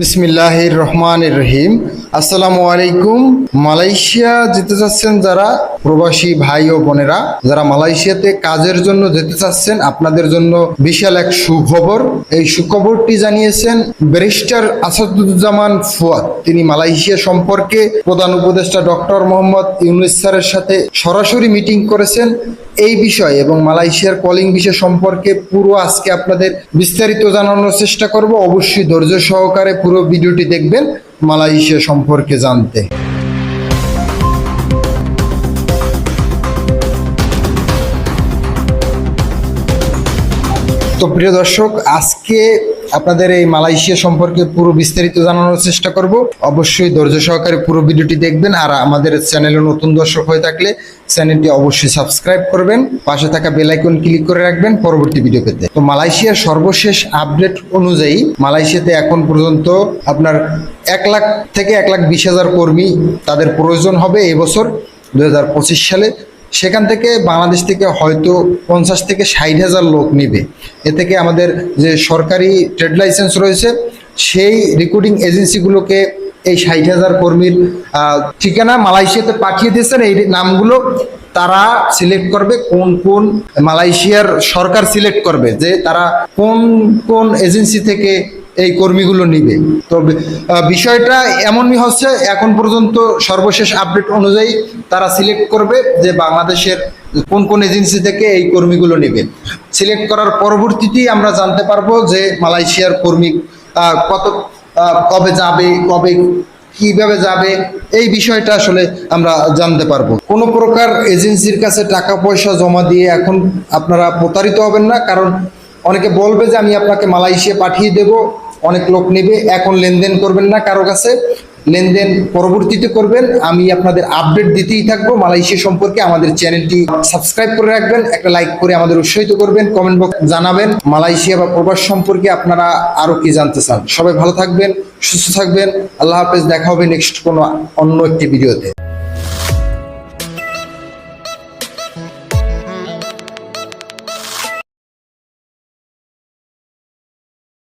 বিসমিল্লাহির রহমানির রহিম আসসালামু আলাইকুম। মালয়েশিয়া যেতে চাচ্ছেন যারা প্রবাসী ভাই ও বোনেরা, যারা মালয়েশিয়াতে কাজের জন্য যেতে চাচ্ছেন, আপনাদের জন্য বিশাল এক সুখবর। এই সুখবরটি জানিয়েছেন ব্যারিস্টার আসাদুজ্জামান ফুয়াদ। তিনি মালয়েশিয়া সম্পর্কে প্রধান উপদেষ্টা ডক্টর মোহাম্মদ ইউনুস স্যারের সাথে সরাসরি মিটিং করেছেন। এই বিষয় এবং মালয়েশিয়ার কলিং বিষয় সম্পর্কে পুরো আজকে আপনাদের বিস্তারিত জানানোর চেষ্টা করব। অবশ্যই ধৈর্য সহকারে পুরো ভিডিওটি দেখবেন মালয়েশিয়া সম্পর্কে জানতে। তো প্রিয় দর্শক, আজকে আপনাদের এই মালয়েশিয়া সম্পর্কে পুরো বিস্তারিত জানানোর চেষ্টা করব। অবশ্যই ধৈর্য সহকারে পুরো ভিডিওটি দেখবেন আর আমাদের চ্যানেলে নতুন দর্শক হয়ে থাকলে চ্যানেলটি অবশ্যই সাবস্ক্রাইব করবেন, পাশে থাকা বেল আইকন ক্লিক করে রাখবেন পরবর্তী ভিডিও পেতে। তো মালয়েশিয়ার সর্বশেষ আপডেট অনুযায়ী মালয়েশিয়াতে এখন পর্যন্ত আপনার এক লাখ থেকে এক লাখ বিশ হাজার কর্মী তাদের প্রয়োজন হবে এবছর দু হাজার পঁচিশ সালে। সেখান থেকে বাংলাদেশ থেকে হয়তো পঞ্চাশ থেকে ষাট হাজার লোক নিবে। এ থেকে আমাদের যে সরকারি ট্রেড লাইসেন্স রয়েছে, সেই রিক্রুটিং এজেন্সিগুলোকে এই ষাট হাজার কর্মীর ঠিকানা মালয়েশিয়াতে পাঠিয়ে দিয়েছেন। এই নামগুলো তারা সিলেক্ট করবে, কোন কোন মালয়েশিয়ার সরকার সিলেক্ট করবে, যে তারা কোন কোন এজেন্সি থেকে এই কর্মীগুলো নিবে। তো বিষয়টা এমনই হচ্ছে, এখন পর্যন্ত সর্বশেষ আপডেট অনুযায়ী তারা সিলেক্ট করবে যে বাংলাদেশের কোন কোন এজেন্সি থেকে এই কর্মীগুলো নেবে। সিলেক্ট করার পরবর্তীতেই আমরা জানতে পারব যে মালয়েশিয়ার কর্মী কত কবে যাবে, কবে কীভাবে যাবে, এই বিষয়টা আসলে আমরা জানতে পারব। কোনো প্রকার এজেন্সির কাছে টাকা পয়সা জমা দিয়ে এখন আপনারা প্রতারিত হবেন না, কারণ অনেকে বলবে যে আমি আপনাকে মালয়েশিয়া পাঠিয়ে দেব অনেক লোক নেবে, এখন লেনদেন করবেন না কারও কাছে। লেনদেন পরবর্তীতে করবেন। আমি আপনাদের আপডেট দিতেই থাকব। মালয়েশিয়া সম্পর্কে আমাদের চ্যানেলটি সাবস্ক্রাইব করে রাখবেন। একটা লাইক করে আমাদের উৎসাহিত করবেন। কমেন্ট বক্স জানাবেন। মালয়েশিয়া বা প্রবাস সম্পর্কে আপনারা আরও কি জানতে চান? সবাই ভালো থাকবেন, সুস্থ থাকবেন। আল্লাহ হাফেজ। দেখা হবে নেক্সট কোনো অন্য একটি ভিডিওতে